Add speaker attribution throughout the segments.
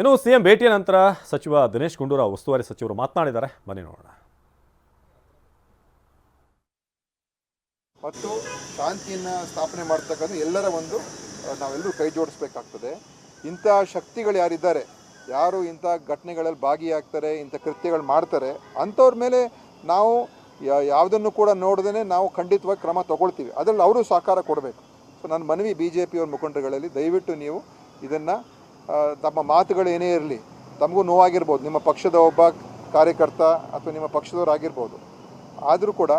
Speaker 1: ಇನ್ನು ಸಿಎಂ ಭೇಟಿಯ ನಂತರ ಸಚಿವ ದಿನೇಶ್ ಗುಂಡೂರಾವ್ ಉಸ್ತುವಾರಿ ಸಚಿವರು ಮಾತನಾಡಿದ್ದಾರೆ. ಬನ್ನಿ ನೋಡೋಣ.
Speaker 2: ಮತ್ತು ಶಾಂತಿಯನ್ನು ಸ್ಥಾಪನೆ ಮಾಡ್ತಕ್ಕಂಥ ಎಲ್ಲರ ಒಂದು ನಾವೆಲ್ಲರೂ ಕೈ ಜೋಡಿಸ್ಬೇಕಾಗ್ತದೆ. ಇಂಥ ಶಕ್ತಿಗಳು ಯಾರಿದ್ದಾರೆ? ಯಾರು ಇಂಥ ಘಟನೆಗಳಲ್ಲಿ ಭಾಗಿಯಾಗ್ತಾರೆ, ಇಂಥ ಕೃತ್ಯಗಳು ಮಾಡ್ತಾರೆ? ಅಂಥವ್ರ ಮೇಲೆ ನಾವು ಯಾವುದನ್ನು ಕೂಡ ನೋಡದೇ ನಾವು ಖಂಡಿತವಾಗಿ ಕ್ರಮ ತಗೊಳ್ತೀವಿ. ಅದರಲ್ಲಿ ಅವರು ಸಹಕಾರ ಕೊಡಬೇಕು. ಸೊ ನನ್ನ ಮನವಿ ಬಿ ಜೆ ಪಿಯವ್ರ ಮುಖಂಡರುಗಳಲ್ಲಿ ದಯವಿಟ್ಟು ನೀವು ಇದನ್ನು ತಮ್ಮ ಮಾತುಗಳು ಏನೇ ಇರಲಿ, ತಮಗೂ ನೋವಾಗಿರ್ಬೋದು. ನಿಮ್ಮ ಪಕ್ಷದ ಒಬ್ಬ ಕಾರ್ಯಕರ್ತ ಅಥವಾ ನಿಮ್ಮ ಪಕ್ಷದವರಾಗಿರ್ಬೋದು ಆದರೂ ಕೂಡ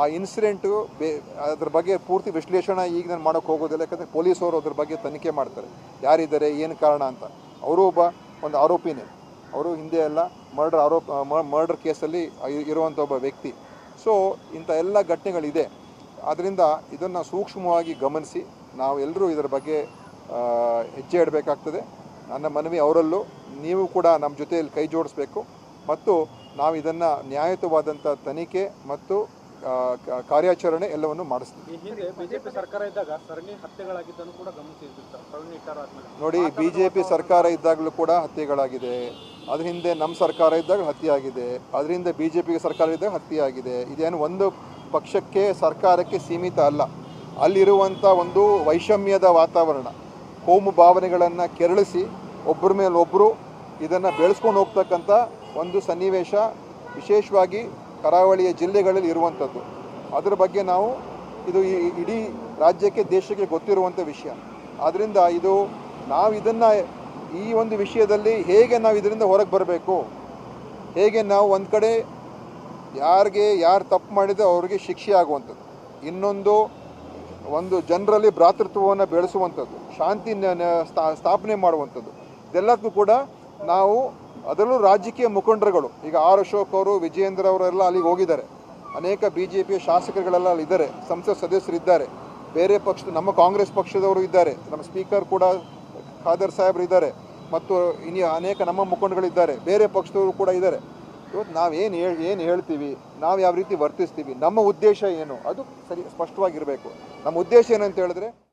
Speaker 2: ಆ ಇನ್ಸಿಡೆಂಟು ಬೇ, ಅದ್ರ ಬಗ್ಗೆ ಪೂರ್ತಿ ವಿಶ್ಲೇಷಣೆ ಈಗ ನಾನು ಮಾಡೋಕ್ಕೆ ಹೋಗೋದಿಲ್ಲ. ಯಾಕಂದರೆ ಪೊಲೀಸವರು ಅದ್ರ ಬಗ್ಗೆ ತನಿಖೆ ಮಾಡ್ತಾರೆ. ಯಾರಿದ್ದಾರೆ, ಏನು ಕಾರಣ ಅಂತ. ಅವರು ಒಬ್ಬ ಒಂದು ಆರೋಪಿನೇ. ಅವರು ಹಿಂದೆ ಎಲ್ಲ ಮರ್ಡರ್ ಆರೋಪ ಮರ್ಡರ್ ಕೇಸಲ್ಲಿ ಇರುವಂಥ ಒಬ್ಬ ವ್ಯಕ್ತಿ. ಸೊ ಇಂಥ ಎಲ್ಲ ಘಟನೆಗಳಿದೆ. ಆದ್ದರಿಂದ ಇದನ್ನು ಸೂಕ್ಷ್ಮವಾಗಿ ಗಮನಿಸಿ ನಾವು ಎಲ್ಲರೂ ಇದರ ಬಗ್ಗೆ ಹೆಜ್ಜೆ ಇಡಬೇಕಾಗ್ತದೆ. ನನ್ನ ಮನವಿ ಅವರಲ್ಲೂ ನೀವು ಕೂಡ ನಮ್ಮ ಜೊತೆಯಲ್ಲಿ ಕೈ ಜೋಡಿಸ್ಬೇಕು. ಮತ್ತು ನಾವು ಇದನ್ನು ನ್ಯಾಯಯುತವಾದಂಥ ತನಿಖೆ ಮತ್ತು ಕಾರ್ಯಾಚರಣೆ ಎಲ್ಲವನ್ನು ಮಾಡಿಸ್ತೀವಿ.
Speaker 3: ಬಿಜೆಪಿ ಸರ್ಕಾರ ಇದ್ದಾಗ ಸರಣಿ ಹತ್ಯೆಗಳಾಗಿದ್ದನ್ನು ಕೂಡ ಗಮನಿಸಿದ್ರು
Speaker 2: ನೋಡಿ ಬಿ ಜೆ ಪಿ ಸರ್ಕಾರ ಇದ್ದಾಗಲೂ ಕೂಡ ಹತ್ಯೆಗಳಾಗಿದೆ. ಅದ್ರ ಹಿಂದೆ ನಮ್ಮ ಸರ್ಕಾರ ಇದ್ದಾಗ ಹತ್ಯೆ ಆಗಿದೆ ಅದರಿಂದ ಬಿ ಜೆ ಪಿಗೆ ಸರ್ಕಾರ ಇದ್ದಾಗ ಹತ್ಯೆ ಆಗಿದೆ ಇದೇನು ಒಂದು ಪಕ್ಷಕ್ಕೆ ಸರ್ಕಾರಕ್ಕೆ ಸೀಮಿತ ಅಲ್ಲ. ಅಲ್ಲಿರುವಂಥ ಒಂದು ವೈಷಮ್ಯದ ವಾತಾವರಣ. ಕೋಮು ಭಾವನೆಗಳನ್ನು ಕೆರಳಿಸಿ ಒಬ್ಬರ ಮೇಲೊಬ್ಬರು ಇದನ್ನು ಬೆಳೆಸ್ಕೊಂಡು ಹೋಗ್ತಕ್ಕಂಥ ಒಂದು ಸನ್ನಿವೇಶ ವಿಶೇಷವಾಗಿ ಕರಾವಳಿಯ ಜಿಲ್ಲೆಗಳಲ್ಲಿ ಇರುವಂಥದ್ದು ಅದರ ಬಗ್ಗೆ ನಾವು ಇದು ಇಡೀ ರಾಜ್ಯಕ್ಕೆ ದೇಶಕ್ಕೆ ಗೊತ್ತಿರುವಂಥ ವಿಷಯ. ಆದ್ದರಿಂದ ಇದು ನಾವು ಇದನ್ನು ಈ ಒಂದು ವಿಷಯದಲ್ಲಿ ಹೇಗೆ ನಾವು ಇದರಿಂದ ಹೊರಗೆ ಬರಬೇಕು? ಹೇಗೆ ನಾವು ಒಂದು ಕಡೆ ಯಾರಿಗೆ ಯಾರು ತಪ್ಪು ಮಾಡಿದ್ರೆ ಅವರಿಗೆ ಶಿಕ್ಷೆ ಆಗುವಂಥದ್ದು ಇನ್ನೊಂದು ಒಂದು ಜನರಲ್ಲಿ ಭ್ರಾತೃತ್ವವನ್ನು ಬೆಳೆಸುವಂಥದ್ದು, ಶಾಂತಿ ಸ್ಥಾಪನೆ ಮಾಡುವಂಥದ್ದು. ಇದೆಲ್ಲದಕ್ಕೂ ಕೂಡ ನಾವು ಅದರಲ್ಲೂ ರಾಜಕೀಯ ಮುಖಂಡರುಗಳು, ಈಗ ಆರ್ ಅಶೋಕ್ ಅವರು, ವಿಜಯೇಂದ್ರ ಅವರೆಲ್ಲ ಅಲ್ಲಿಗೆ ಹೋಗಿದ್ದಾರೆ. ಅನೇಕ ಬಿ ಜೆ ಪಿಯ ಶಾಸಕರುಗಳೆಲ್ಲ ಅಲ್ಲಿದ್ದಾರೆ ಸಂಸತ್ ಸದಸ್ಯರಿದ್ದಾರೆ ಬೇರೆ ಪಕ್ಷದ, ನಮ್ಮ ಕಾಂಗ್ರೆಸ್ ಪಕ್ಷದವರು ಇದ್ದಾರೆ. ನಮ್ಮ ಸ್ಪೀಕರ್ ಕೂಡ ಖಾದರ್ ಸಾಹೇಬ್ರು ಇದ್ದಾರೆ. ಮತ್ತು ಇನ್ನು ಅನೇಕ ನಮ್ಮ ಮುಖಂಡಗಳಿದ್ದಾರೆ. ಬೇರೆ ಪಕ್ಷದವರು ಕೂಡ ಇದ್ದಾರೆ. ಇವತ್ತು ನಾವು ಏನು ಹೇಳಿ, ಏನು ಹೇಳ್ತೀವಿ, ನಾವು ಯಾವ ರೀತಿ ವರ್ತಿಸ್ತೀವಿ, ನಮ್ಮ ಉದ್ದೇಶ ಏನು, ಅದು ಸರಿ ಸ್ಪಷ್ಟವಾಗಿರಬೇಕು. ನಮ್ಮ ಉದ್ದೇಶ ಏನಂತ ಹೇಳಿದ್ರೆ